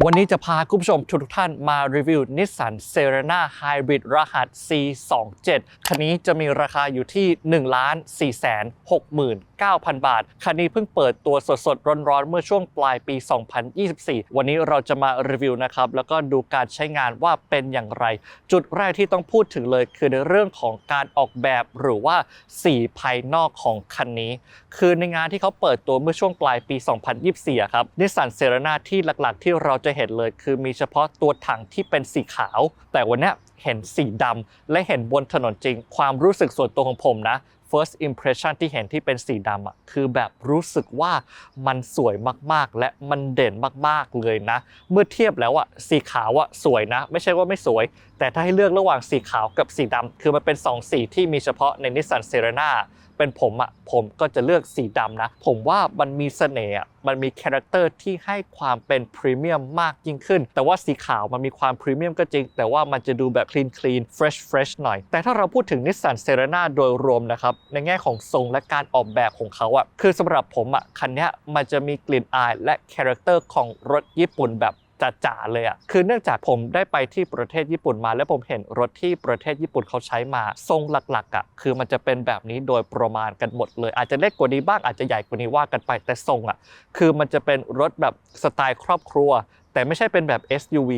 วันนี้จะพาคุณผู้ชมทุกท่านมารีวิวนิสสันเซ r e n a Hybrid รหัส C27 คันนี้จะมีราคาอยู่ที่ 1 4 6 9 0 0 0 บาท คันนี้เพิ่งเปิดตัวสดๆ ร้อนๆ เมื่อช่วงปลายปี 2024 วันนี้เราจะมารีวิวนะครับ แล้วก็ดูการใช้งานว่าเป็นอย่างไร จุดแรกที่ต้องพูดถึงเลยคือในเรื่องของการออกแบบหรือว่าสีภายนอกของคันนี้ คือในงานที่เขาเปิดตัวเมื่อช่วงปลายปี 2024อะครับนิสสันเซ r ร n a ที่หลักๆ ที่เราจะเห็นเลย คือมีเฉพาะตัวถังที่เป็นสีขาว แต่วันนี้เห็นสีดำและเห็นบนถนนจริง ความรู้สึกส่วนตัวของผมนะ first impression ที่เห็นที่เป็นสีดำอะคือแบบรู้สึกว่ามันสวยมากๆ และมันเด่นมากๆเลยนะ เมื่อเทียบแล้วอะสีขาวอะสวยนะ ไม่ใช่ว่าไม่สวย แต่ถ้าให้เลือกระหว่างสีขาวกับสีดำคือมันเป็น 2 สีที่มีเฉพาะในนิสสันเซ r ร n a เป็นผมอะผมก็จะเลือกสีดำนะ ผมว่ามันมีเสน่ห์มันมีคาแรคเตอร์ที่ให้ความเป็นพรีเมียมมากยิ่งขึ้น แต่ว่าสีขาวมันมีความพรีเมียมก็จริง แต่ว่ามันจะดูแบบคลีนคลีนเฟรชเฟรชหน่อย แต่ถ้าเราพูดถึงนิสสันเซ r ร n a โดยรวมนะครับ ในแง่ของทรงและการออกแบบของเขาอะคือสำหรับผมอะคันนี้มันจะมีกลิ่นอายและคาแรคเตอร์ของรถญี่ปุ่นแบบ จ๋าๆเลยอะคือเนื่องจากผมได้ไปที่ประเทศญี่ปุ่นมา แล้วผมเห็นรถที่ประเทศญี่ปุ่นเขาใช้มาทรงหลักๆอะคือมันจะเป็นแบบนี้โดยประมาณกันหมดเลย อาจจะเล็กกว่านี้บ้างอาจจะใหญ่กว่านี้ว่ากันไปแต่ทรงอะคือมันจะเป็นรถแบบสไตล์ครอบครัว แต่ไม่ใช่เป็นแบบ SUV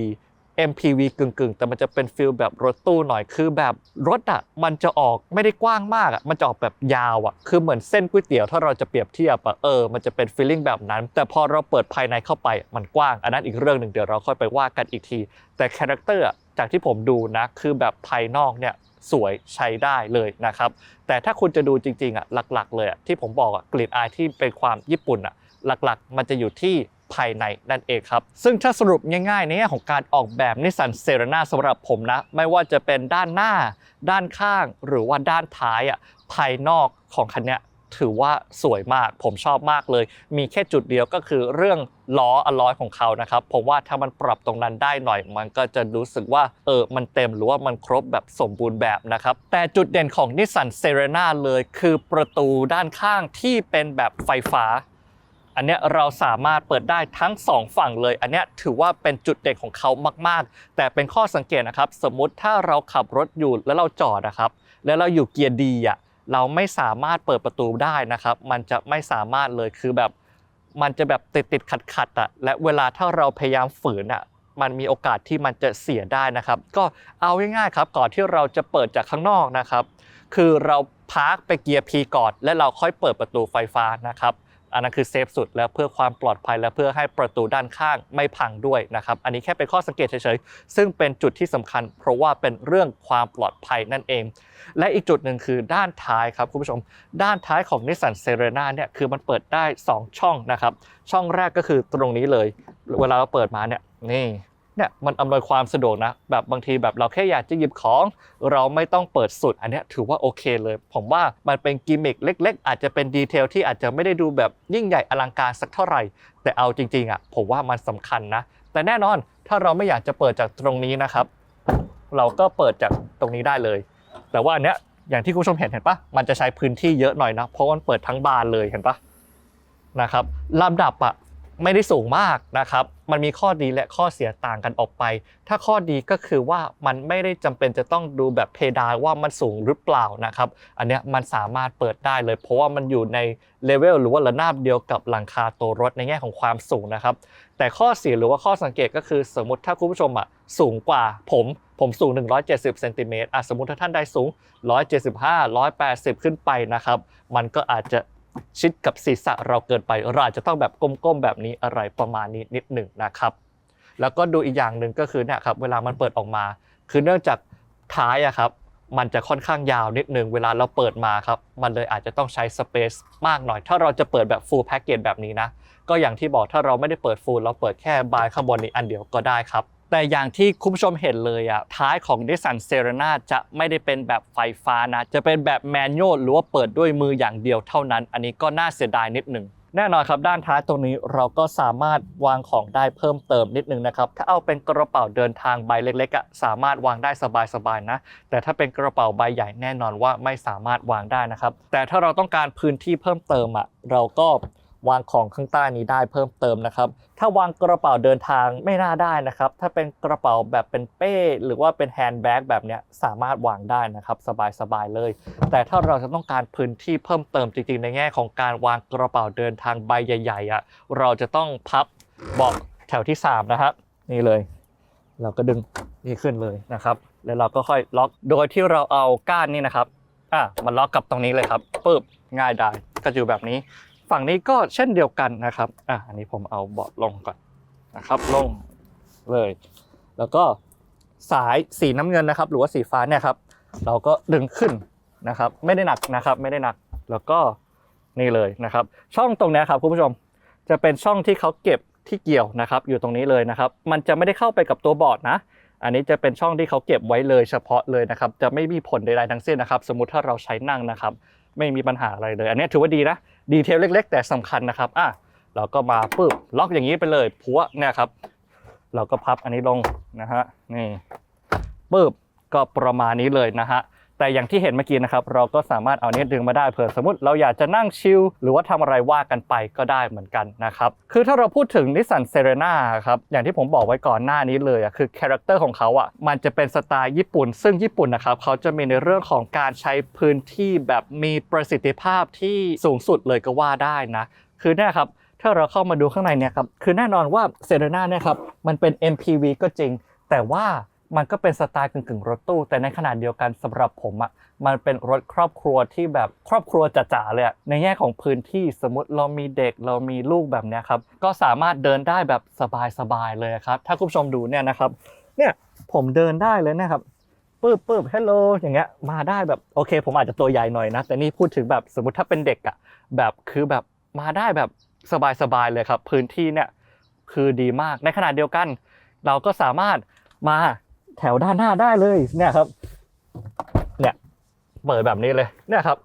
MPV กึ่งๆ แต่มันจะเป็นฟิลแบบรถตู้หน่อยคือแบบรถอะมันจะออกไม่ได้กว้างมากอะมันจะออกแบบยาวอะคือเหมือนเส้นก๋วยเตี๋ยวถ้าเราจะเปรียบเทียบอะเออมันจะเป็นฟีลลิ่งแบบนั้น แต่พอเราเปิดภายในเข้าไปมันกว้าง อันนั้นอีกเรื่องหนึ่งเดี๋ยวเราค่อยไปว่ากันอีกที แต่คาแรคเตอร์จากที่ผมดูนะคือแบบภายนอกเนี่ยสวยใช้ได้เลยนะครับ แต่ถ้าคุณจะดูจริงๆอะหลักๆ เลยอะที่ผมบอกอะกลิ่นอายที่เป็นความญี่ปุ่นอะหลักๆ มันจะอยู่ที่ ภายในนั่นเองครับ ซึ่งถ้าสรุปง่ายๆในแง่ของการออกแบบนิสสันเซร n a สำหรับผมนะ ไม่ว่าจะเป็นด้านหน้า ด้านข้าง หรือว่าด้านท้ายอะภายนอกของคันเนี้ยถือว่าสวยมากผมชอบมากเลย มีแค่จุดเดียวก็คือเรื่องล้ออลอยของเขานะครับผมว่าถ้ามันปรับตรงนั้นได้หน่อย มันก็จะรู้สึกว่าเออมันเต็มหรือว่ามันครบแบบสมบูรณ์แบบนะครับแต่จุดเด่นของนิสสันเซ r ร n a เลยคือประตูด้านข้างที่เป็นแบบไฟฟ้า อันเนี้ยเราสามารถเปิดได้ทั้งสองฝั่งเลย อันเนี้ยถือว่าเป็นจุดเด่นของเขามากๆ แต่เป็นข้อสังเกตนะครับ สมมุติถ้าเราขับรถอยู่แล้วเราจอดนะครับ แล้วเราอยู่เกียร์ดีอะเราไม่สามารถเปิดประตูได้นะครับ มันจะไม่สามารถเลยคือแบบ มันจะแบบติดติดขัดขัดๆอะและเวลาถ้าเราพยายามฝืนอะมันมีโอกาสที่มันจะเสียได้นะครับ ก็เอาง่ายๆครับก่อนที่เราจะเปิดจากข้างนอกนะครับ คือเราพาร์คไปเกียร์ P ก่อน และเราค่อยเปิดประตูไฟฟ้านะครับ อันนั้นคือเซฟสุดแล้วเพื่อความปลอดภัยและเพื่อให้ประตูด้านข้างไม่พังด้วยนะครับ อันนี้แค่เป็นข้อสังเกตเฉยๆ ซึ่งเป็นจุดที่สำคัญ เพราะว่าเป็นเรื่องความปลอดภัยนั่นเอง และอีกจุดหนึ่งคือด้านท้ายครับคุณผู้ชม ด้านท้ายของ Nissan s e r e n a เนี่ยคือมันเปิดได้ 2 ช่องนะครับ ช่องแรกก็คือตรงนี้เลย เวลาเราเปิดมาเนี่ยนี่ เนี่ยมันอำนวยความสะดวกนะ แบบบางทีแบบเราแค่อยากจะหยิบของ เราไม่ต้องเปิดสุด อันนี้ถือว่าโอเคเลย ผมว่ามันเป็นกิมมิคเล็ก ๆ อาจจะเป็นดีเทลที่อาจจะไม่ได้ดูแบบยิ่งใหญ่อลังการสักเท่าไหร่ แต่เอาจริงๆอะผมว่ามันสำคัญนะ แต่แน่นอนถ้าเราไม่อยากจะเปิดจากตรงนี้นะครับ เราก็เปิดจากตรงนี้ได้เลย แต่ว่าอันเนี้ยอย่างที่คุณผู้ชมเห็นเห็นปะมันจะใช้พื้นที่เยอะหน่อยนะเพราะมันเปิดทั้งบานเลยเห็นปะนะครับลำดับอะ ไม่ได้สูงมากนะครับ มันมีข้อดีและข้อเสียต่างกันออกไป ถ้าข้อดีก็คือว่ามันไม่ได้จำเป็นจะต้องดูแบบเพดานว่ามันสูงหรือเปล่านะครับ อันเนี้ยมันสามารถเปิดได้เลย เพราะว่ามันอยู่ในเลเวลหรือว่าระนาบเดียวกับหลังคาตัวรถในแง่ของความสูงนะครับ แต่ข้อเสียหรือว่าข้อสังเกตก็คือสมมติถ้าคุณผู้ชมอะสูงกว่าผมผมสูง 170เซนติเมตรอะสมมติถ้าท่านใดสูง 175 180 ขึ้นไปนะครับ มันก็อาจจะ ชิดกับศีรษะเราเกินไปเราอาจจะต้องแบบก้มๆแบบนี้อะไรประมาณนี้นิดหนึ่งนะครับ แล้วก็ดูอีกอย่างหนึ่งก็คือเนี่ยครับเวลามันเปิดออกมา คือเนื่องจากท้ายอะครับมันจะค่อนข้างยาวนิดหนึ่งเวลาเราเปิดมาครับ มันเลยอาจจะต้องใช้สเปซมากหน่อย ถ้าเราจะเปิดแบบ full package แบบนี้นะ ก็อย่างที่บอกถ้าเราไม่ได้เปิด full เราเปิดแค่บายข้างบนนี้อันเดียวก็ได้ครับ แต่อย่างที่คุณผู้ชมเห็นเลยอะท้ายของ Nissan s e r e n a จะไม่ได้เป็นแบบไฟฟ้านะ จะเป็นแบบแมนนวลหรือว่าเปิดด้วยมืออย่างเดียวเท่านั้น อันนี้ก็น่าเสียดายนิดหนึ่งแน่นอนครับด้านท้ายตรงนี้เราก็สามารถวางของได้เพิ่มเติมนิดนึงนะครับ ถ้าเอาเป็นกระเป๋าเดินทางใบเล็กๆอะสามารถวางได้สบายๆนะ แต่ถ้าเป็นกระเป๋าใบใหญ่แน่นอนว่าไม่สามารถวางได้นะครับ แต่ถ้าเราต้องการพื้นที่เพิ่มเติมอะเราก็ วางของข้างใต้นี้ได้เพิ่มเติมนะครับ ถ้าวางกระเป๋าเดินทางไม่น่าได้นะครับ ถ้าเป็นกระเป๋าแบบเป็นเป้ หรือว่าเป็นแฮนด์แบ็กแบบนี้สามารถวางได้นะครับ สบายๆเลย แต่ถ้าเราจะต้องการพื้นที่เพิ่มเติมจริงๆ ในแง่ของการวางกระเป๋าเดินทางใบใหญ่ๆอะเราจะต้องพับเบาะแถวที่ 3 นะครับนี่เลย เราก็ดึงนี่ขึ้นเลยนะครับ แล้วเราก็ค่อยล็อกโดยที่เราเอาก้านนี่นะครับอะมันล็อกกับตรงนี้เลยครับปึ๊บง่ายได้ก็อยู่แบบนี้ ฝั่งนี้ก็เช่นเดียวกันนะครับอะอันนี้ผมเอาเบาะลงก่อนนะครับลงเลย แล้วก็สายสีน้ำเงินนะครับ หรือว่าสีฟ้าเนี่ยครับ เราก็ดึงขึ้นนะครับ ไม่ได้หนักนะครับ ไม่ได้หนักแล้วก็นี่เลยนะครับ ช่องตรงนี้ครับคุณผู้ชมจะเป็นช่องที่เขาเก็บที่เกี่ยวนะครับ อยู่ตรงนี้เลยนะครับ มันจะไม่ได้เข้าไปกับตัวบอร์ดนะ อันนี้จะเป็นช่องที่เขาเก็บไว้เลยเฉพาะเลยนะครับ จะไม่มีผลใดๆทั้งสิ้นนะครับ สมมติถ้าเราใช้นั่งนะครับ ไม่มีปัญหาอะไรเลย อันนี้ถือว่าดีนะดีเทลเล็ก ๆ แต่สำคัญนะครับอะเราก็มาปึ๊บล็อกอย่างนี้ไปเลยพัวเนี่ยครับ เราก็พับอันนี้ลงนะฮะนี่ปึ๊บก็ประมาณนี้เลยนะฮะ แต่อย่างที่เห็นเมื่อกี้นะครับ เราก็สามารถเอาเนี้ดึงมาได้เผื่อสมมติเราอยากจะนั่งชิลหรือว่าทำอะไรว่ากันไปก็ได้เหมือนกันนะครับ คือถ้าเราพูดถึงนิสสันเซเรนาครับ อย่างที่ผมบอกไว้ก่อนหน้านี้เลยอะคือคาแรคเตอร์ของเขาอะมันจะเป็นสไตล์ญี่ปุ่น ซึ่งญี่ปุ่นนะครับเขาจะมีในเรื่องของการใช้พื้นที่แบบมีประสิทธิภาพที่สูงสุดเลยก็ว่าได้นะ คือเนี่ยครับถ้าเราเข้ามาดูข้างในเนี่ยครับคือแน่นอนว่าเซเรนาเนี่ยครับมันเป็น MPV ก็จริง แต่ว่า มันก็เป็นสไตล์กึ่งๆรถตู้ แต่ในขณะเดียวกันสำหรับผมอะมันเป็นรถครอบครัวที่แบบครอบครัวจ๋าๆเลยในแง่ของพื้นที่สมมติเรามีเด็กเรามีลูกแบบเนี้ยครับก็สามารถเดินได้แบบสบายๆเลยครับ ถ้าคุณผู้ชมดูเนี่ยนะครับเนี่ยผมเดินได้เลยนะครับปื๊บปื๊บฮัลโหลอย่างเงี้ยมาได้แบบโอเค ผมอาจจะตัวใหญ่หน่อยนะ แต่นี่พูดถึงแบบสมมติถ้าเป็นเด็กอะแบบคือแบบมาได้แบบสบายๆเลยครับ พื้นที่เนี่ยคือดีมากในขณะเดียวกัน เราก็สามารถมา แถวด้านหน้าได้เลยเนี่ยครับ เนี่ยเปิดแบบนี้เลยเนี่ยครับ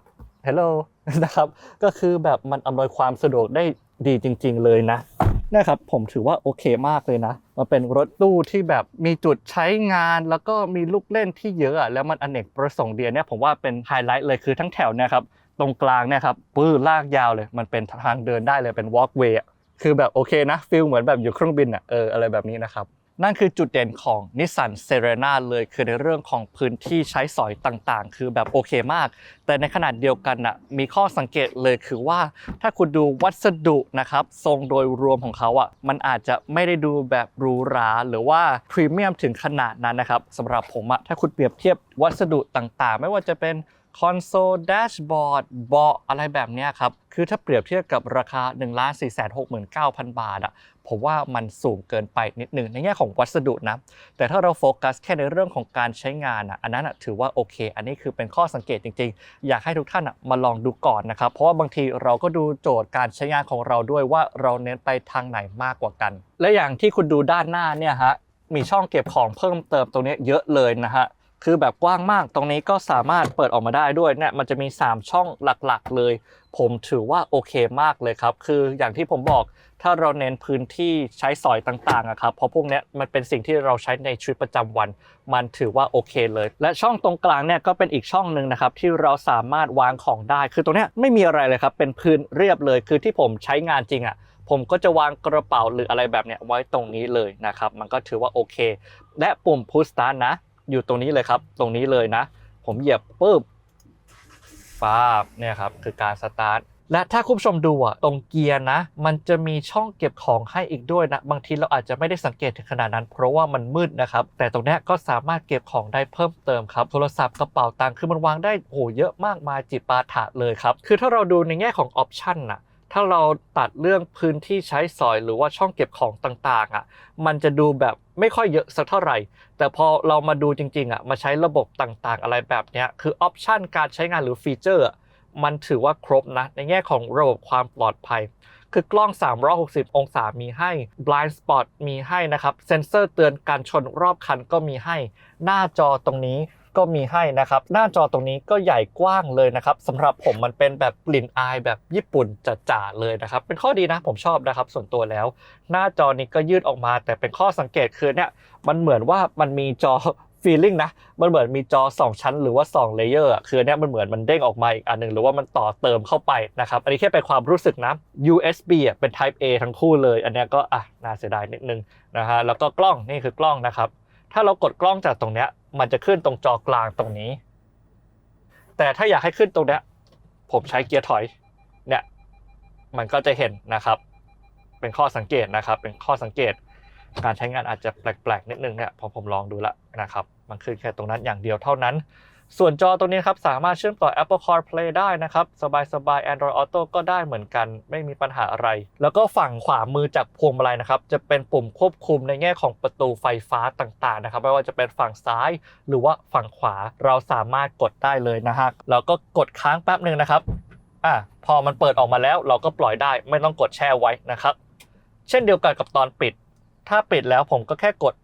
ฮัลโหลนะครับ ก็คือแบบมันอำนวยความสะดวกได้ดีจริง ๆ เลยนะนะครับผมถือว่าโอเคมากเลยนะ มันเป็นรถตู้ที่แบบมีจุดใช้งาน แล้วก็มีลูกเล่นที่เยอะอะแล้วมันอเนกประสงค์เดียเนี่ยผมว่าเป็นไฮไลท์เลยคือทั้งแถวนี่ยครับ ตรงกลางเนี่ยครับปื้อลากยาวเลย มันเป็นทางเดินได้เลยเป็นวอล์กเวย์คือแบบโอเคนะฟิลเหมือนแบบอยู่เครื่องบินอะเอออะไรแบบนี้นะครับ นั่นคือจุดเด่นของ Nissan Serena เลยคือในเรื่องของพื้นที่ใช้สอยต่างๆ คือแบบโอเคมาก แต่ในขนาดเดียวกันน่ะมีข้อสังเกตเลยคือว่า ถ้าคุณดูวัสดุนะครับ ทรงโดยรวมของเขาอะมันอาจจะไม่ได้ดูแบบหรูหราหรือว่าพรีเมียมถึงขนาดนั้นนะครับสำหรับผมอะถ้าคุณเปรียบเทียบวัสดุต่างๆ ไม่ว่าจะเป็นคอนโซลแดชบอร์ดเบาะอะไรแบบนี้ครับ คือถ้าเปรียบเทียบกับราคา 1 4 6 9 0 0 0 บาทอะ ผมว่ามันสูงเกินไปนิดหนึ่งในแง่ของวัสดุนะ แต่ถ้าเราโฟกัสแค่ในเรื่องของการใช้งานอะอันนั้นถือว่าโอเค อันนี้คือเป็นข้อสังเกตจริง ๆ อยากให้ทุกท่านมาลองดูก่อนนะครับ เพราะว่าบางทีเราก็ดูโจทย์การใช้งานของเราด้วยว่าเราเน้นไปทางไหนมากกว่ากัน และอย่างที่คุณดูด้านหน้าเนี่ยฮะมีช่องเก็บของเพิ่มเติมตรงนี้เยอะเลยนะฮะคือแบบกว้างมากตรงนี้ก็สามารถเปิดออกมาได้ด้วยเนี่ยมันจะมี 3 ช่องหลักๆเลย ผมถือว่าโอเคมากเลยครับ คืออย่างที่ผมบอก ถ้าเราเน้นพื้นที่ใช้สอยต่างๆอะครับเพราะพวกนี้มันเป็นสิ่งที่เราใช้ในชีวิตประจำวัน มันถือว่าโอเคเลย และช่องตรงกลางเนี่ยก็เป็นอีกช่องหนึ่งนะครับที่เราสามารถวางของได้ คือตรงนี้ไม่มีอะไรเลยครับเป็นพื้นเรียบเลย คือที่ผมใช้งานจริงอะผมก็จะวางกระเป๋าหรืออะไรแบบเนี้ยไว้ตรงนี้เลยนะครับมันก็ถือว่าโอเค และปุ่ม push start นะ อยู่ตรงนี้เลยครับ ตรงนี้เลยนะ ผมเหยียบปุ๊บฟ้าเนี่ยครับคือการสตาร์ท และถ้าคุณผู้ชมดูอะตรงเกียร์นะ มันจะมีช่องเก็บของให้อีกด้วยนะ บางทีเราอาจจะไม่ได้สังเกตถึงขนาดนั้น เพราะว่ามันมืดนะครับ แต่ตรงนี้ก็สามารถเก็บของได้เพิ่มเติมครับ โทรศัพท์กระเป๋าตังค์คือมันวางได้โอ้โหเยอะมากมายจิปาถะเลยครับ คือถ้าเราดูในแง่ของออปชันน่ะถ้าเราตัดเรื่องพื้นที่ใช้สอยหรือว่าช่องเก็บของต่างๆอะ มันจะดูแบบไม่ค่อยเยอะสักเท่าไหร่ แต่พอเรามาดูจริงๆอะ มาใช้ระบบต่างๆ อะไรแบบเนี้ย คือออปชันการใช้งานหรือฟีเจอร์ มันถือว่าครบนะ ในแง่ของระบบความปลอดภัย คือกล้อง 360 องศามีให้ blind spot มีให้นะครับ เซ็นเซอร์เตือนการชนรอบคันก็มีให้ หน้าจอตรงนี้ก็มีให้นะครับ หน้าจอตรงนี้ก็ใหญ่กว้างเลยนะครับสำหรับผมมันเป็นแบบกลิ่นอายแบบญี่ปุ่นจ๋าๆเลยนะครับ เป็นข้อดีนะผมชอบนะครับ ส่วนตัวแล้ว หน้าจอนี้ก็ยืดออกมา แต่เป็นข้อสังเกตคือเนี่ยมันเหมือนว่ามันมีจอ ฟีลลิ่งนะ มันเหมือนมีจอ 2 ชั้นหรือว่า2เลเยอร์คืออันเนี้ยมันเหมือนมันเด้งออกมาอีกอันหนึ่งหรือว่ามันต่อเติมเข้าไปนะครับ อันนี้แค่เป็นความรู้สึกนะ USB อะเป็น Type A ทั้งคู่เลย อันเนี้ยก็อะน่าเสียดายนิดนึงนะฮะ แล้วก็กล้องนี่คือกล้องนะครับ ถ้าเรากดกล้องจากตรงเนี้ย มันจะขึ้นตรงจอกลางตรงนี้ แต่ถ้าอยากให้ขึ้นตรงเนี้ย ผมใช้เกียร์ถอย เนี่ย มันก็จะเห็นนะครับ เป็นข้อสังเกตนะครับ เป็นข้อสังเกต การใช้งานอาจจะแปลกๆนิดนึงเนี่ยพอผมลองดูแล้วนะครับมันขึ้นแค่ตรงนั้นอย่างเดียวเท่านั้น ส่วนจอตรงนี้ครับสามารถเชื่อมต่อ Apple CarPlay ได้นะครับ สบายๆ Android Auto ก็ได้เหมือนกันไม่มีปัญหาอะไร แล้วก็ฝั่งขวามือจากพวงมาลัยนะครับจะเป็นปุ่มควบคุมในแง่ของประตูไฟฟ้าต่างๆนะครับไม่ว่าจะเป็นฝั่งซ้าย หรือว่าฝั่งขวาเราสามารถกดได้เลยนะฮะแล้วก็กดค้างแป๊บหนึ่งนะครับอะพอมันเปิดออกมาแล้วเราก็ปล่อยได้ไม่ต้องกดแช่ไว้นะครับ เช่นเดียวกันกับตอนปิด ถ้าปิดแล้วผมก็แค่กด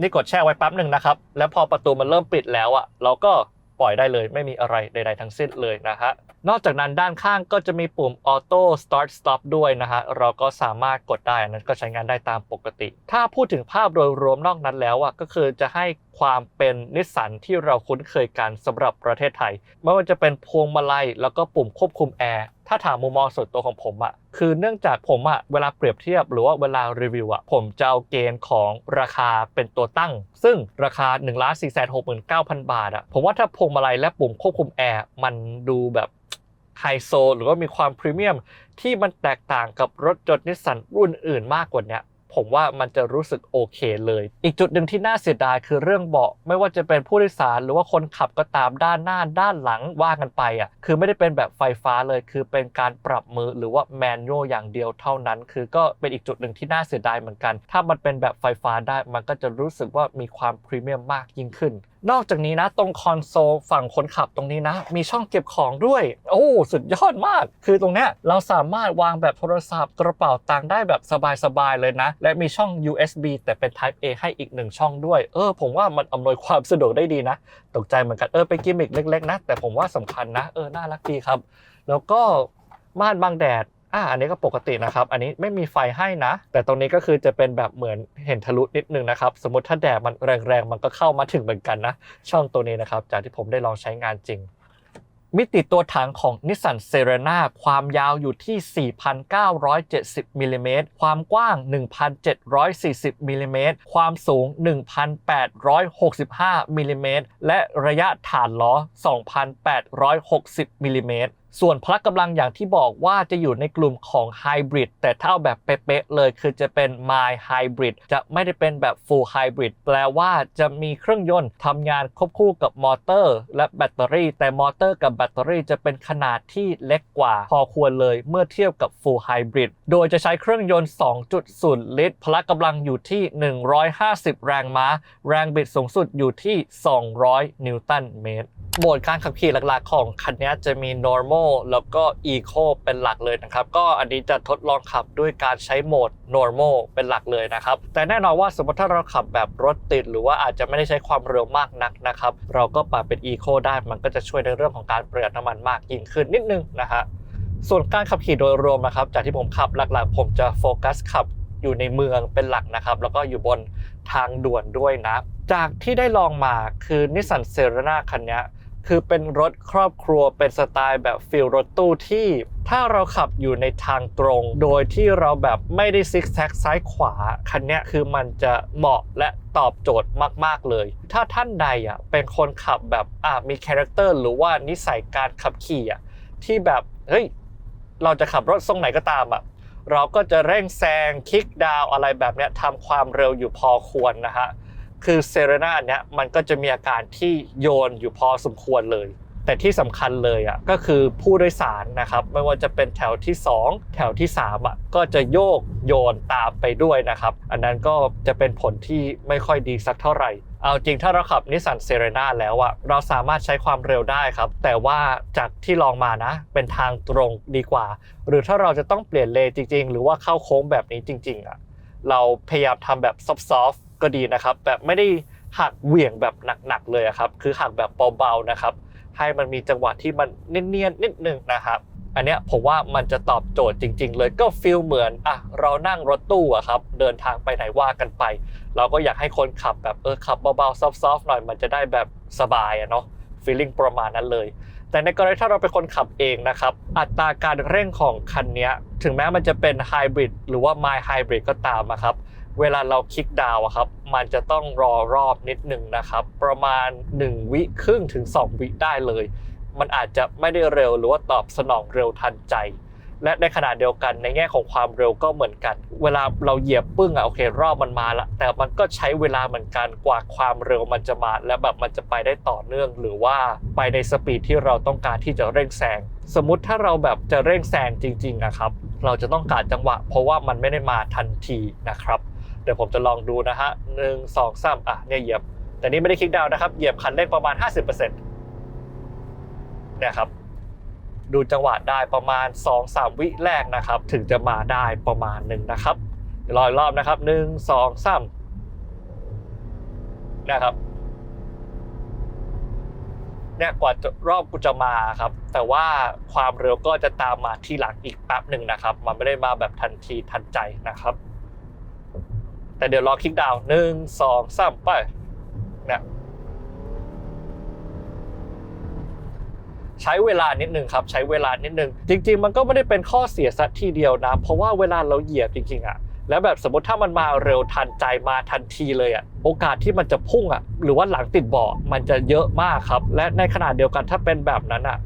นี่กดแช่ไว้แป๊บหนึ่งนะครับ แล้วพอประตูมันเริ่มปิดแล้วอะเราก็ปล่อยได้เลยไม่มีอะไรใด ๆ ทั้งสิ้นเลยนะฮะนอกจากนั้นด้านข้างก็จะมีปุ่ม Auto Start Stop ด้วยนะฮะเราก็สามารถกดได้นั้นก็ใช้งานได้ตามปกติ ถ้าพูดถึงภาพโดยรวมนอกนั้นแล้วอะก็คือจะให้ความเป็นนิสสันที่เราคุ้นเคยกันสำหรับประเทศไทย ไม่ว่าจะเป็นพวงมาลัยแล้วก็ปุ่มควบคุมแอร์ ถ้าถามมุมมองส่วนตัวของผมอะคือเนื่องจากผมอะเวลาเปรียบเทียบหรือว่าเวลารีวิวอะผมจะเอาเกณฑ์ของราคาเป็นตัวตั้ง ซึ่งราคา 1 4 6 9 0 0 0บาทอะผมว่าถ้าพวงมาลัยและปุ่มควบคุมแอร์มันดูแบบไฮโซหรือว่ามีความพรีเมียมที่มันแตกต่างกับรถยนต์นิสสันรุ่นอื่นมากกว่านี้ ผมว่ามันจะรู้สึกโอเคเลย อีกจุดหนึ่งที่น่าเสียดายคือเรื่องเบาะ ไม่ว่าจะเป็นผู้โดยสารหรือว่าคนขับก็ตามด้านหน้าด้านหลังว่ากันไปอะ คือไม่ได้เป็นแบบไฟฟ้าเลย คือเป็นการปรับมือหรือว่าแมนนวลอย่างเดียวเท่านั้น คือก็เป็นอีกจุดหนึ่งที่น่าเสียดายเหมือนกัน ถ้ามันเป็นแบบไฟฟ้าได้มันก็จะรู้สึกว่ามีความพรีเมียมมากยิ่งขึ้นนอกจากนี้นะตรงคอนโซลฝั่งคนขับตรงนี้นะ มีช่องเก็บของด้วย โอ้สุดยอดมาก คือตรงเนี้ยเราสามารถวางแบบโทรศัพท์กระเป๋าตังค์ได้แบบสบายๆเลยนะ และมีช่อง USB แต่เป็น Type A ให้อีกหนึ่งช่องด้วย เออ ผมว่ามันอำนวยความสะดวกได้ดีนะ ตกใจเหมือนกันเออเป็นกิมมิคเล็กๆนะ แต่ผมว่าสำคัญนะ เออน่ารักดีครับ แล้วก็ม่านบังแดด อ่าอันนี้ก็ปกตินะครับ อันนี้ไม่มีไฟให้นะ แต่ตรงนี้ก็คือจะเป็นแบบเหมือนเห็นทะลุนิดนึงนะครับ สมมติถ้าแดดมันแรงๆ มันก็เข้ามาถึงเหมือนกันนะ ช่องตัวนี้นะครับ จากที่ผมได้ลองใช้งานจริง มิติตัวถังของ Nissan Serena ความยาวอยู่ที่ 4,970มิลลิเมตร ความกว้าง 1,740มิลลิเมตร ความสูง 1,865มิลลิเมตร และระยะฐานล้อ 2,860มิลลิเมตร ส่วนพละกำลังอย่างที่บอกว่าจะอยู่ในกลุ่มของไฮบริดแต่ถ้าเอาแบบเป๊ะๆเลยคือจะเป็น My Hybrid จะไม่ได้เป็นแบบ Full Hybrid แปลว่าจะมีเครื่องยนต์ทำงานควบคู่กับมอเตอร์ และแบตเตอรี่ แต่มอเตอร์กับแบตเตอรี่จะเป็นขนาดที่เล็กกว่า พอควรเลยเมื่อเทียบกับ Full Hybrid โดยจะใช้เครื่องยนต์ 2.0 ลิตร พละกำลังอยู่ที่ 150 แรงม้า แรงบิดสูงสุดอยู่ที่ 200 นิวตันเมตร โหมดการขับขี่หลักๆ ของคันนี้จะมี normal แล้วก็ eco เป็นหลักเลยนะครับ ก็อันนี้จะทดลองขับด้วยการใช้โหมด normal เป็นหลักเลยนะครับ แต่แน่นอนว่าสมมติถ้าเราขับแบบรถติด หรือว่าอาจจะไม่ได้ใช้ความเร็วมากนักนะครับ เราก็ปรับเป็น eco ได้มันก็จะช่วยในเรื่องของการประหยัดน้ำมันมากยิ่งขึ้นนิดนึงนะฮะส่วนการขับขี่โดยรวมนะครับจากที่ผมขับหลักๆ ผมจะโฟกัสขับอยู่ในเมืองเป็นหลักนะครับ แล้วก็อยู่บนทางด่วนด้วยนะ จากที่ได้ลองมาคือนิสสันเซ r ร n a คันนี้ คือเป็นรถครอบครัวเป็นสไตล์แบบฟิลรถตู้ที่ ถ้าเราขับอยู่ในทางตรง โดยที่เราแบบไม่ได้ซิกแซกซ้ายขวา คันนี้คือมันจะเหมาะและตอบโจทย์มากๆเลย ถ้าท่านใดอะเป็นคนขับแบบอะมีคาแรคเตอร์หรือว่านิสัยการขับขี่อะที่แบบเฮ้ยเราจะขับรถทรงไหนก็ตามอะเราก็จะเร่งแซงคิกดาวอะไรแบบเนี้ยทำความเร็วอยู่พอควรนะฮะ คือเซเรนาเนี้ยมันก็จะมีอาการที่โยนอยู่พอสมควรเลย แต่ที่สำคัญเลยอะก็คือผู้โดยสารนะครับ ไม่ว่าจะเป็นแถวที่ 2 แถวที่3อะก็จะโยกโยนตามไปด้วยนะครับ อันนั้นก็จะเป็นผลที่ไม่ค่อยดีสักเท่าไหร่เอาจริงถ้าเราขับนิสสันเซเรนาแล้วอะเราสามารถใช้ความเร็วได้ครับ แต่ว่าจากที่ลองมานะ เป็นทางตรงดีกว่า หรือถ้าเราจะต้องเปลี่ยนเลนจริง ๆ หรือว่าเข้าโค้งแบบนี้จริง ๆอะเราพยายามทำแบบซอฟต์ ก็ดีนะครับ แบบไม่ได้หักเหวี่ยงแบบหนักๆเลยครับ คือหักแบบเบาๆนะครับ ให้มันมีจังหวะที่มันเนียนๆนิดนึงนะครับ อันเนี้ยผมว่ามันจะตอบโจทย์จริง ๆ เลยก็ฟีลเหมือนอะเรานั่งรถตู้อะครับ เดินทางไปไหนว่ากันไป เราก็อยากให้คนขับแบบเออขับเบาๆซอฟๆหน่อยมันจะได้แบบสบายอะเนาะฟีลลิ่งประมาณนั้นเลย แต่ในกรณีถ้าเราเป็นคนขับเองนะครับ อัตราการเร่งของคันนี้ถึงแม้มันจะเป็นไฮบริดหรือว่า My Hybrid ก็ตามอะครับ เวลาเราคลิกดาวอะครับ มันจะต้องรอรอบนิดหนึ่งนะครับ ประมาณ 1 วิครึ่งถึง 2 วิได้เลย มันอาจจะไม่ได้เร็วหรือว่าตอบสนองเร็วทันใจ และในขณะเดียวกันในแง่ของความเร็วก็เหมือนกัน เวลาเราเหยียบปึ้งอะโอเค รอบมันมาละแต่มันก็ใช้เวลาเหมือนกันกว่าความเร็วมันจะมา และแบบมันจะไปได้ต่อเนื่อง หรือว่าไปในสปีดที่เราต้องการที่จะเร่งแซงสมมติถ้าเราแบบจะเร่งแซงจริงๆนะครับ เราจะต้องการจังหวะ เพราะว่ามันไม่ได้มาทันทีนะครับ เดี๋ยวผมจะลองดูนะฮะหนึ่งสองสามอะเนี่ยเหยียบ แต่นี่ไม่ได้คลิกดาวนะครับ เหยียบคันเร่งประมาณ 50%เนี่ยครับ ดูจังหวะได้ประมาณ 2-3 วิแรกนะครับ ถึงจะมาได้ประมาณหนึ่งนะครับเดี๋ยรออีกรอบนะครับหนึ่งสองสามนะครับเนี่ยกว่าจะรอบกูจะมาครับ แต่ว่าความเร็วก็จะตามมาที่หลังอีกแป๊บหนึ่งนะครับ มันไม่ได้มาแบบทันทีทันใจนะครับ แต่เดี๋ยวรอคลิกดาวน์หนึ่งสองสามไปเนี่ยใช้เวลานิดนึงครับ ใช้เวลานิดนึง จริง ๆ มันก็ไม่ได้เป็นข้อเสียสักทีเดียวนะ เพราะว่าเวลาเราเหยียบจริงๆอะแล้วแบบสมมติถ้ามันมาเร็วทันใจมาทันทีเลยอะโอกาสที่มันจะพุ่งอะหรือว่าหลังติดเบาะมันจะเยอะมากครับ และในขณะเดียวกันถ้าเป็นแบบนั้นอะ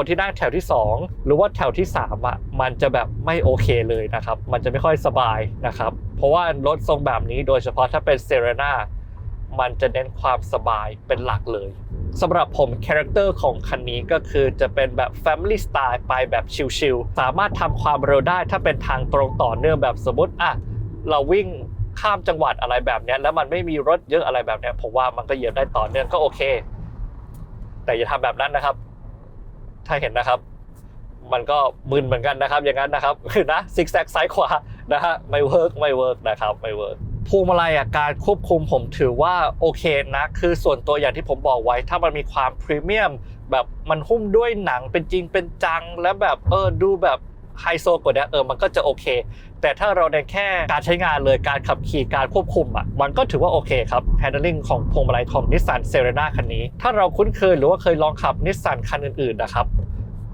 คนที่นั่งแถวที่ 2 หรือว่าแถวที่3อะมันจะแบบไม่โอเคเลยนะครับ มันจะไม่ค่อยสบายนะครับ เพราะว่ารถทรงแบบนี้โดยเฉพาะถ้าเป็นเซเรนามันจะเน้นความสบายเป็นหลักเลยสำหรับผมคาแรคเตอร์ของคันนี้ก็คือจะเป็นแบบ Family Style ไปแบบชิลๆสามารถทำความเร็วได้ถ้าเป็นทางตรงต่อเนื่องแบบสมมติอะเราวิ่งข้ามจังหวัดอะไรแบบเนี้ยแล้วมันไม่มีรถเยอะอะไรแบบเนี้ยผมว่ามันก็เหยียบได้ต่อเนื่องก็โอเค แต่อย่าทำแบบนั้นนะครับ ถ้าเห็นนะครับ มันก็มึนเหมือนกันนะครับ อย่างนั้นนะครับนะซิกแซกซ้ายขวานะฮะไม่เวิร์กไม่เวิร์กนะครับไม่เวิร์กพวงมาลัยอะการควบคุมผมถือว่าโอเคนะ คือส่วนตัวอย่างที่ผมบอกไว้ ถ้ามันมีความพรีเมียมแบบมันหุ้มด้วยหนังเป็นจริงเป็นจัง และแบบเออดูแบบไฮโซกว่านี้เออมันก็จะโอเค แต่ถ้าเราในแค่การใช้งานเลยการขับขี่การควบคุมอะมันก็ถือว่าโอเคครับ handling ของพวงมาลัยของ Nissan Serena คันนี้ ถ้าเราคุ้นเคยหรือว่าเคยลองขับ Nissan คันอื่นๆนะครับ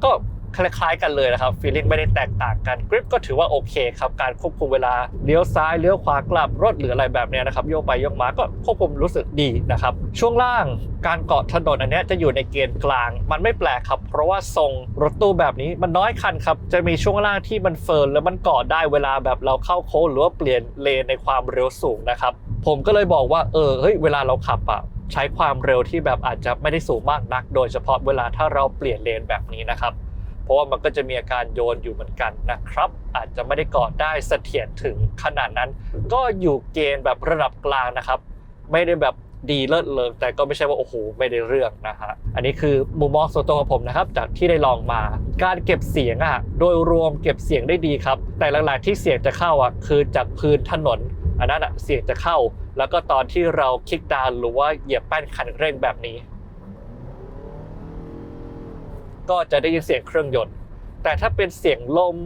ก็ คล้ายๆกันเลยนะครับฟีลิ่งไม่ได้แตกต่างกันกริปก็ถือว่าโอเคครับการควบคุมเวลาเลี้ยวซ้ายเลี้ยวขวากลับรถหรืออะไรแบบเนี้ยนะครับโยกไปโยกมาก็ควบคุมรู้สึกดีนะครับช่วงล่างการเกาะถนนอันนี้จะอยู่ในเกณฑ์กลาง มันไม่แปลกครับ เพราะว่าทรงรถตู้แบบนี้มันน้อยคันครับจะมีช่วงล่างที่มันเฟิร์นแล้วมันเกาะได้เวลาแบบเราเข้าโค้งหรือว่าเปลี่ยนเลนในความเร็วสูงนะครับผมก็เลยบอกว่าเออเฮ้ยเวลาเราขับอะใช้ความเร็วที่แบบอาจจะไม่ได้สูงมากนัก โดยเฉพาะเวลาถ้าเราเปลี่ยนเลนแบบนี้นะครับ เพราะว่ามันก็จะมีอาการโยนอยู่เหมือนกันนะครับ อาจจะไม่ได้กาะได้เสถียรถึงขนาดนั้น ก็อยู่เกณฑ์แบบระดับกลางนะครับ ไม่ได้แบบดีเลิศเลยแต่ก็ไม่ใช่ว่าโอ้โหไม่ได้เรื่องนะฮะอันนี้คือมุมมองส่วนตัวของผมนะครับ จากที่ได้ลองมา การเก็บเสียงอะโดยรวมเก็บเสียงได้ดีครับ แต่หลักๆที่เสียงจะเข้าอะคือจากพื้นถนนอันนั้นอะเสียงจะเข้า แล้วก็ตอนที่เราคลิกดาวหรือว่าเหยียบแป้นคันเร่งแบบนี้ ก็จะได้ยินเสียงเครื่องยนต์ แต่ถ้าเป็นเสียงลม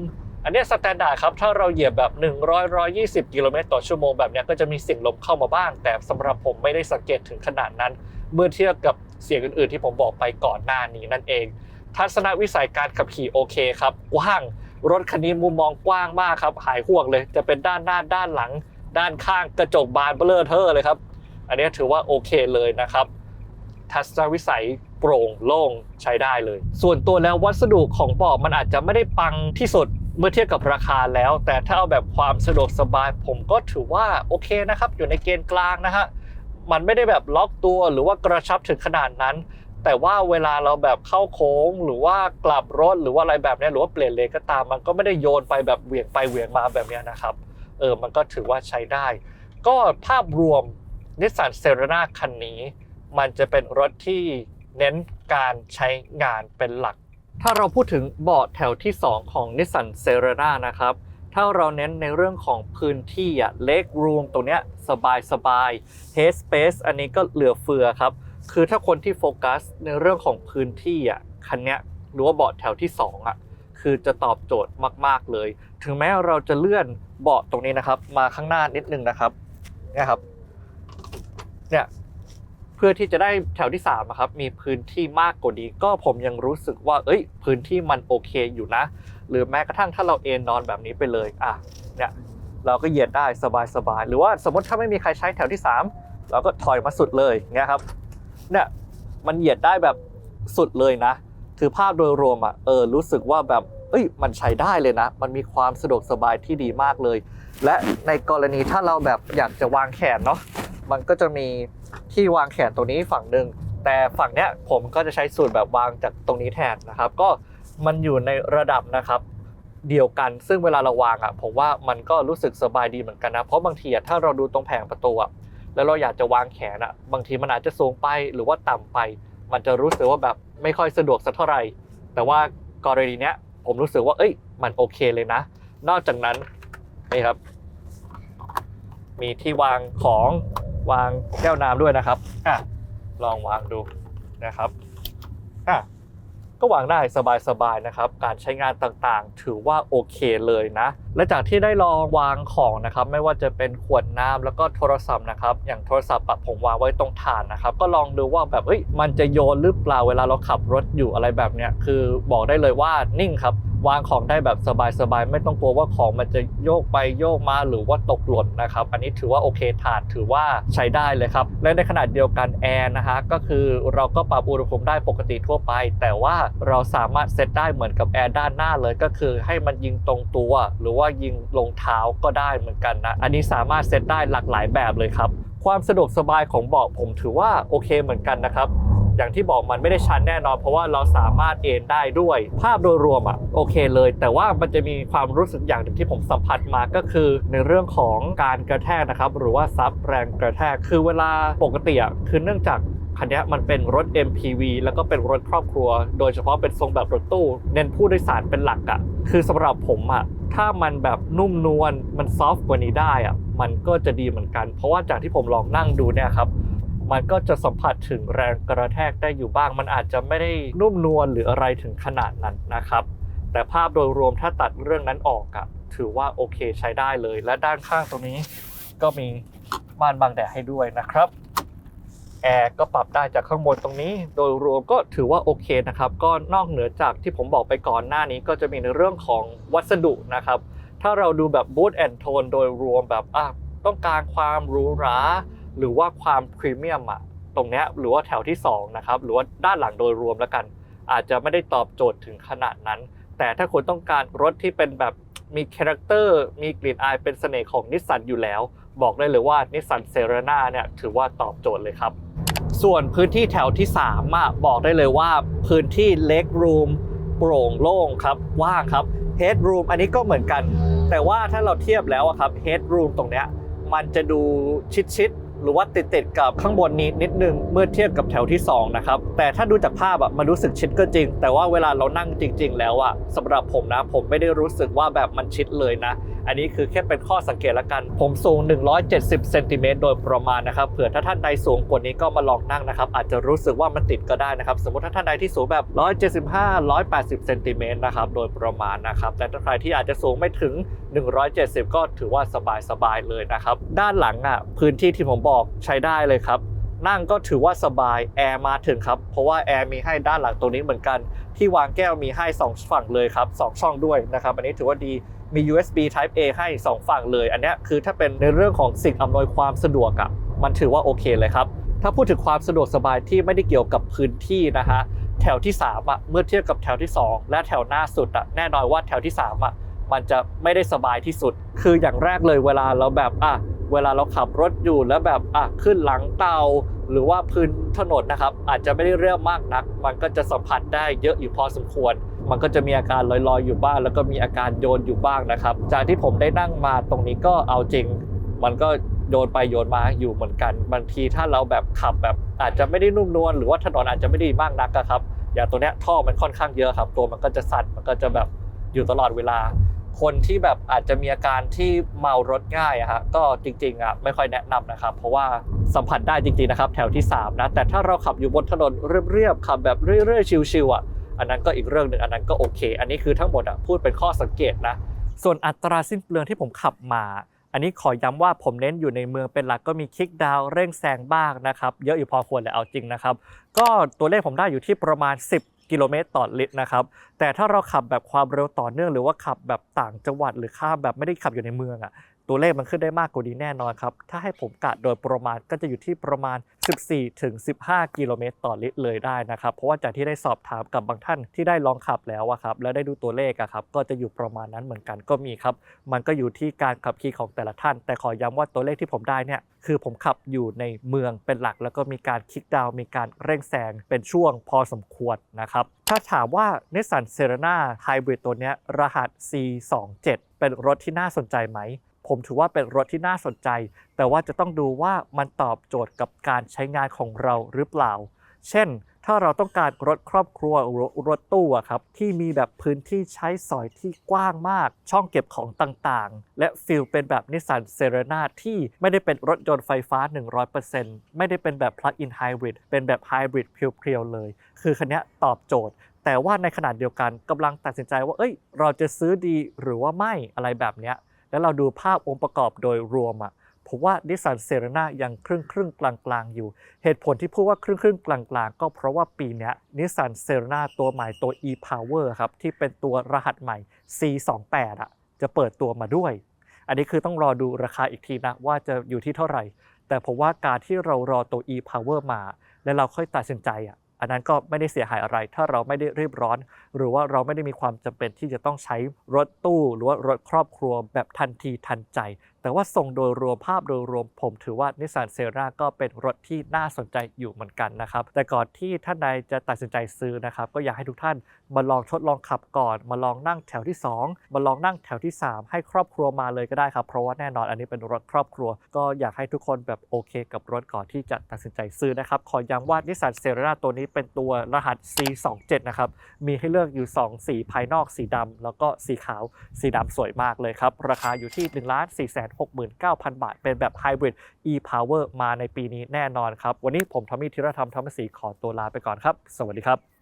อันนี้สแตนดาร์ดครับ ถ้าเราเหยียบแบบ 100 120 กิโลเมตรต่อชั่วโมงแบบนี้ก็จะมีเสียงลมเข้ามาบ้าง แต่สำหรับผมไม่ได้สังเกตถึงขนาดนั้น เมื่อเทียบกับเสียงอื่นๆ ที่ผมบอกไปก่อนหน้านี้นั่นเอง ทัศนวิสัยการขับขี่โอเคครับกว้างรถคันนี้มุมมองกว้างมากครับ หายห่วงเลย จะเป็นด้านหน้าด้านหลัง ด้านข้างกระจกบานเบลอเทอร์เลยครับ อันนี้ถือว่าโอเคเลยนะครับ ทัศนวิสัย โปร่งโล่งใช้ได้เลย ส่วนตัวแล้ววัสดุของเบาะมันอาจจะไม่ได้ปังที่สุดเมื่อเทียบกับราคาแล้ว แต่ถ้าเอาแบบความสะดวกสบาย ผมก็ถือว่าโอเคนะครับอยู่ในเกณฑ์กลางนะฮะมันไม่ได้แบบล็อกตัวหรือว่ากระชับถึงขนาดนั้น แต่ว่าเวลาเราแบบเข้าโค้ง หรือว่ากลับรถหรือว่าอะไรแบบนี้หรือว่าเปลี่ยนเลนก็ตาม มันก็ไม่ได้โยนไปแบบเหวี่ยงไปเหวี่ยงมาแบบนี้นะครับเออมันก็ถือว่าใช้ได้ ก็ภาพรวมนิสสันเซ r ร n a คันนี้ มันจะเป็นรถที่ เน้นการใช้งานเป็นหลัก ถ้าเราพูดถึงเบาะแถวที่ 2 ของ Nissan s e r e n a นะครับ ถ้าเราเน้นในเรื่องของพื้นที่อะเล็กรูมตรงเนี้ยสบายสบาย head space อันนี้ก็เหลือเฟือครับ คือถ้าคนที่โฟกัสในเรื่องของพื้นที่อะคันเนี้ยหรือว่าเบาะแถวที่ 2อะคือจะตอบโจทย์มาก ๆ เลย ถึงแม้เราจะเลื่อนเบาะตรงนี้นะครับ มาข้างหน้านิดนึงนะครับเนี่ยครับเนี่ย เพื่อที่จะได้แถวที่3อะครับมีพื้นที่มากกว่านี้ก็ผมยังรู้สึกว่า เอ้ย พื้นที่มันโอเคอยู่นะ หรือแม้กระทั่งถ้าเราเอนนอนแบบนี้ไปเลยอะเนี่ยเราก็เหยียดได้สบายๆหรือว่าสมมติถ้าไม่มีใครใช้แถวที่ 3 เราก็ถอยมาสุดเลยเงี้ยครับเนี่ยมันเหยียดได้แบบสุดเลยนะ ถือภาพโดยรวมอะเออรู้สึกว่าแบบเอ้ยมันใช้ได้เลยนะ มันมีความสะดวกสบายที่ดีมากเลย และในกรณีถ้าเราแบบอยากจะวางแขนเนาะ มันก็จะมีที่วางแขนตรงนี้ฝั่งหนึ่งแต่ฝั่งเนี้ยผมก็จะใช้สูตรแบบวางจากตรงนี้แทนนะครับ ก็มันอยู่ในระดับนะครับเดียวกัน ซึ่งเวลาเราวางอะผมว่ามันก็รู้สึกสบายดีเหมือนกันนะ เพราะบางทีอะถ้าเราดูตรงแผงประตูอะแล้วเราอยากจะวางแขนอะบางทีมันอาจจะสูงไปหรือว่าต่ำไป มันจะรู้สึกว่าแบบไม่ค่อยสะดวกสักเท่าไหร่ แต่ว่ากรณีเนี้ยผมรู้สึกว่าเอ้ยมันโอเคเลยนะ นอกจากนั้นนี่ครับ มีที่วางของ วางแก้วน้ำด้วยนะครับอะลองวางดูนะครับอะก็วางได้สบายๆนะครับ การใช้งานต่างๆ ถือว่าโอเคเลยนะ และจากที่ได้ลองวางของนะครับ ไม่ว่าจะเป็นขวดน้ำแล้วก็โทรศัพท์นะครับ อย่างโทรศัพท์อะผมวางไว้ตรงฐานนะครับ ก็ลองดูว่าแบบเอ้ยมันจะโยนหรือเปล่าเวลาเราขับรถอยู่อะไรแบบเนี้ยคือบอกได้เลยว่านิ่งครับ วางของได้แบบสบายๆ ไม่ต้องกลัวว่าของมันจะโยกไปโยกมาหรือว่าตกหล่นนะครับ อันนี้ถือว่าโอเคถาดถือว่าใช้ได้เลยครับ และในขณะเดียวกันแอร์นะฮะก็คือเราก็ปรับอุณหภูมิได้ปกติทั่วไป แต่ว่าเราสามารถเซตได้เหมือนกับแอร์ด้านหน้าเลยก็คือให้มันยิงตรงตัวหรือว่ายิงลงเท้าก็ได้เหมือนกันนะ อันนี้สามารถเซตได้หลากหลายแบบเลยครับ ความสะดวกสบายของเบาะผมถือว่าโอเคเหมือนกันนะครับอย่างที่บอกมันไม่ได้ชันแน่นอน เพราะว่าเราสามารถเอนได้ด้วย ภาพโดยรวมอะโอเคเลย แต่ว่ามันจะมีความรู้สึกอย่างหนึ่งที่ผมสัมผัสมาก็คือ ในเรื่องของการกระแทกนะครับ หรือว่าซับแรงกระแทกคือเวลาปกติอะคือเนื่องจาก คันนี้มันเป็นรถ MPV แล้วก็เป็นรถครอบครัว โดยเฉพาะเป็นทรงแบบรถตู้ เน้นผู้โดยสารเป็นหลักอะ คือสำหรับผมอะ ถ้ามันแบบนุ่มนวล มันซอฟต์กว่านี้ได้อะ มันก็จะดีเหมือนกัน เพราะว่าจากที่ผมลองนั่งดูเนี่ยครับ มันก็จะสัมผัสถึงแรงกระแทกได้อยู่บ้าง มันอาจจะไม่ได้นุ่มนวลหรืออะไรถึงขนาดนั้นนะครับ แต่ภาพโดยรวมถ้าตัดเรื่องนั้นออกอะถือว่าโอเคใช้ได้เลย และด้านข้างตรงนี้ก็มีม่านบังแดดให้ด้วยนะครับ แอร์ก็ปรับได้จากข้างบนตรงนี้ โดยรวมก็ถือว่าโอเคนะครับ ก็นอกเหนือจากที่ผมบอกไปก่อนหน้านี้ก็จะมีในเรื่องของวัสดุนะครับ ถ้าเราดูแบบบูทแอนโทนโดยรวมแบบอะต้องการความหรูหราหรือว่าความพรีเมียมอะตรงเนี้ยหรือว่าแถวที่2นะครับหรือว่าด้านหลังโดยรวมแล้วกัน อาจจะไม่ได้ตอบโจทย์ถึงขนาดนั้น แต่ถ้าคุณต้องการรถที่เป็นแบบมีคาแรคเตอร์มีกลิ่นอายเป็นเสน่ห์ของนิสสันอยู่แล้ว บอกได้เลยว่านิสสันเซเรนาเนี่ยถือว่าตอบโจทย์เลยครับ ส่วนพื้นที่แถวที่3อะบอกได้เลยว่าพื้นที่เล็กรูมโปร่งโล่งครับว่างครับเฮดรูมอันนี้ก็เหมือนกัน แต่ว่าถ้าเราเทียบแล้วอะครับเฮดรูมตรงเนี้ยมันจะดูชิดๆ หรือว่าติดติดๆกับข้างบนนี้นิดนึงเมื่อเทียบกับแถวที่2นะครับแต่ถ้าดูจากภาพอะมันรู้สึกชิดก็จริง แต่ว่าเวลาเรานั่งจริง ๆ แล้วอะสำหรับผมนะผมไม่ได้รู้สึกว่าแบบมันชิดเลยนะ อันนี้คือแค่เป็นข้อสังเกตละกัน ผมสูง 170เซนติเมตรโดยประมาณนะครับเผื่อถ้าท่านใดสูงกว่านี้ก็มาลองนั่งนะครับอาจจะรู้สึกว่ามันติดก็ได้นะครับสมมติถ้าท่านใดที่สูงแบบ 175 180เซนติเมตรนะครับโดยประมาณนะครับแต่ถ้าใครที่อาจจะสูงไม่ถึง 170 ก็ถือว่าสบายๆเลยนะครับด้านหลังอะพื้นที่ที่ผมบอกใช้ได้เลยครับ นั่งก็ถือว่าสบายแอร์มาถึงครับ เพราะว่าแอร์มีให้ด้านหลังตรงนี้เหมือนกัน ที่วางแก้วมีให้ 2 ฝั่งเลยครับ 2 ช่องด้วยนะครับ อันนี้ถือว่าดีมี USB Type A ให้ 2 ฝั่งเลย อันนี้คือถ้าเป็นในเรื่องของสิ่งอำนวยความสะดวกอะมันถือว่าโอเคเลยครับ ถ้าพูดถึงความสะดวกสบายที่ไม่ได้เกี่ยวกับพื้นที่นะฮะแถวที่3อะเมื่อเทียบกับแถวที่ 2 และแถวหน้าสุดอะแน่นอนว่าแถวที่3อะ มันจะไม่ได้สบายที่สุด คืออย่างแรกเลยเวลาเราแบบอะเวลาเราขับรถอยู่แล้วแบบอะขึ้นหลังเตา หรือว่าพื้นถนนนะครับ อาจจะไม่ได้เรียบมากนัก มันก็จะสัมผัสได้เยอะอยู่พอสมควร มันก็จะมีอาการลอยๆอยู่บ้าง แล้วก็มีอาการโยนอยู่บ้างนะครับ จากที่ผมได้นั่งมาตรงนี้ก็เอาจริง มันก็โยนไปโยนมาอยู่เหมือนกันบางทีถ้าเราแบบขับแบบอาจจะไม่ได้นุ่มนวลหรือว่าถนนอาจจะไม่ดีมากนักอะครับอย่างตัวเนี้ยท่อมันค่อนข้างเยอะครับ ตัวมันก็จะสั่นมันก็จะแบบอยู่ตลอดเวลา คนที่แบบอาจจะมีอาการที่เมารถง่ายอะฮะก็จริงๆอะไม่ค่อยแนะนำนะครับ เพราะว่าสัมผัสได้จริงๆนะครับแถวที่ 3 นะ แต่ถ้าเราขับอยู่บนถนนเรียบๆขับแบบเรื่อยๆชิวๆอะอันนั้นก็อีกเรื่องหนึ่งอันนั้นก็โอเค อันนี้คือทั้งหมดอะพูดเป็นข้อสังเกตนะ ส่วนอัตราสิ้นเปลืองที่ผมขับมา อันนี้ขอย้ำว่าผมเน้นอยู่ในเมืองเป็นหลักก็มีคลิกดาวเร่งแซงบ้างนะครับเยอะอยู่พอควรแหละเอาจริงนะครับก็ตัวเลขผมได้อยู่ที่ประมาณ 10 กิโลเมตรต่อลิตรนะครับ แต่ถ้าเราขับแบบความเร็วต่อเนื่อง หรือว่าขับแบบต่างจังหวัดหรือข้ามแบบไม่ได้ขับอยู่ในเมืองอะ ตัวเลขมันขึ้นได้มากกว่านี้แน่นอนครับ ถ้าให้ผมกะโดยประมาณก็จะอยู่ที่ประมาณ 14ถึง15 กิโลเมตรต่อลิตรเลยได้นะครับ เพราะว่าจากที่ได้สอบถามกับบางท่านที่ได้ลองขับแล้วอะครับ แล้วได้ดูตัวเลขอะครับ ก็จะอยู่ประมาณนั้นเหมือนกันก็มีครับ มันก็อยู่ที่การขับขี่ของแต่ละท่าน แต่ขอย้ำว่าตัวเลขที่ผมได้เนี่ย คือผมขับอยู่ในเมืองเป็นหลัก แล้วก็มีการคลิกดาวมีการเร่งแซงเป็นช่วงพอสมควรนะครับ ถ้าถามว่า Nissan Serena Hybrid ตัวนี้รหัส C27 เป็นรถที่น่าสนใจไหม ผมถือว่าเป็นรถที่น่าสนใจ แต่ว่าจะต้องดูว่ามันตอบโจทย์กับการใช้งานของเราหรือเปล่า เช่น ถ้าเราต้องการรถครอบครัวรรถตู้ครับที่มีแบบพื้นที่ใช้สอยที่กว้างมาก ช่องเก็บของต่างๆ และฟิลเป็นแบบนิสสันเซเรนาที่ไม่ได้เป็นรถยนต์ไฟฟ้า 100%ไม่ได้เป็นแบบ plug-in hybrid เป็นแบบไฮบริดเพียวๆเลย คือคันนี้ตอบโจทย์แต่ว่าในขณะเดียวกันกำลังตัดสินใจว่า เอ้ย เราจะซื้อดีหรือว่าไม่อะไรแบบเนี้ย แล้วเราดูภาพองค์ประกอบโดยรวมอะผมว่านิสสันเซ r ร n a ยังครึ่งครึ่งกลางกลางๆ อยู่ เหตุผลที่พูดว่าครึ่งครึ่งกลางกลางๆก็เพราะว่าปีนี้นิสสันเซ r ร n a ตัวใหม่ตัว e-power ครับ ที่เป็นตัวรหัสใหม่ C28 อะจะเปิดตัวมาด้วย อันนี้คือต้องรอดูราคาอีกทีนะ ว่าจะอยู่ที่เท่าไหร่ แต่ผมว่าการที่เรารอตัว e-power มา แล้วเราค่อยตัดสินใจอะ อันนั้นก็ไม่ได้เสียหายอะไร ถ้าเราไม่ได้รีบร้อน หรือว่าเราไม่ได้มีความจำเป็นที่จะต้องใช้รถตู้ หรือว่ารถครอบครัวแบบทันทีทันใจแต่ว่าทรงโดยรวมภาพโดยรวมผมถือว่านิสสันเซราก็เป็นรถที่น่าสนใจอยู่เหมือนกันนะครับ แต่ก่อนที่ท่านใดจะตัดสินใจซื้อนะครับ ก็อยากให้ทุกท่านมาลองทดลองขับก่อน มาลองนั่งแถวที่ 2 มาลองนั่งแถวที่ 3 ให้ครอบครัวมาเลยก็ได้ครับ เพราะว่าแน่นอนอันนี้เป็นรถครอบครัว ก็อยากให้ทุกคนแบบโอเค กับรถก่อนที่จะตัดสินใจซื้อนะครับขอย้ำว่านิสสันเซราตัวนี้เป็นตัวรหัส C27 นะครับมีให้เลือกอยู่ 2 สีภายนอกสีดำแล้วก็สีขาวสีดำสวยมากเลยครับราคาอยู่ที่1 4 6 9 0 0 0 บาท เป็นแบบ Hybrid e-Power มาในปีนี้แน่นอนครับ วันนี้ผมทอมมี่ธีรธรรมธรรมศรีขอตัวลาไปก่อนครับ สวัสดีครับ